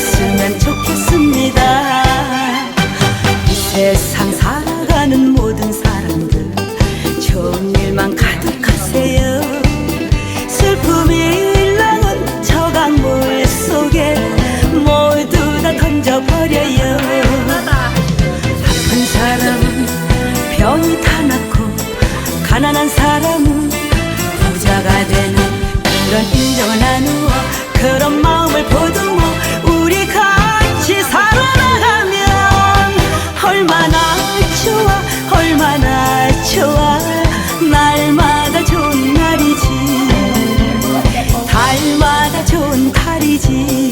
그랬으면 좋겠습니다. 이 세상 살아가는 모든 사람들 좋은 일만 가득하세요. 슬픔이 일렁은 저 강물 속에 모두 다 던져버려요. 아픈 사람은 병이 다 낫고 가난한 사람은 부자가 되는 그런 인정을 나누어 그런 마음을 보듬어 좋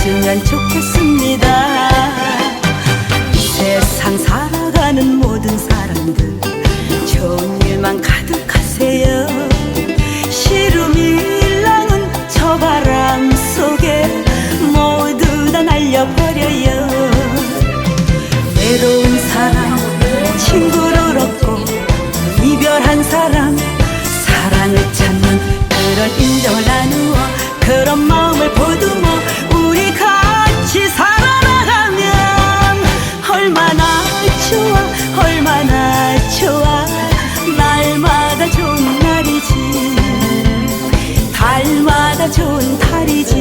그랬으면 좋겠습니다. 이 세상 살아가는 모든 사람들 좋은 일만 가득하세요. 시름이 일랑은 저 바람 속에 모두 다 날려버려요. 외로운 사람 해마다 좋은 파리지.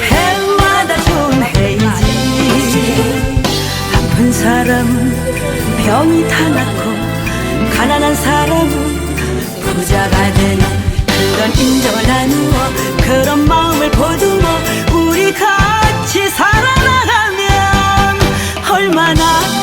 해마다 좋은 해이지. 아픈 사람은 병이 다 낫고 가난한 사람은 부자가 되는 그런 인정을 나누어 그런 마음을 보듬어 우리 같이 살아나가면 얼마나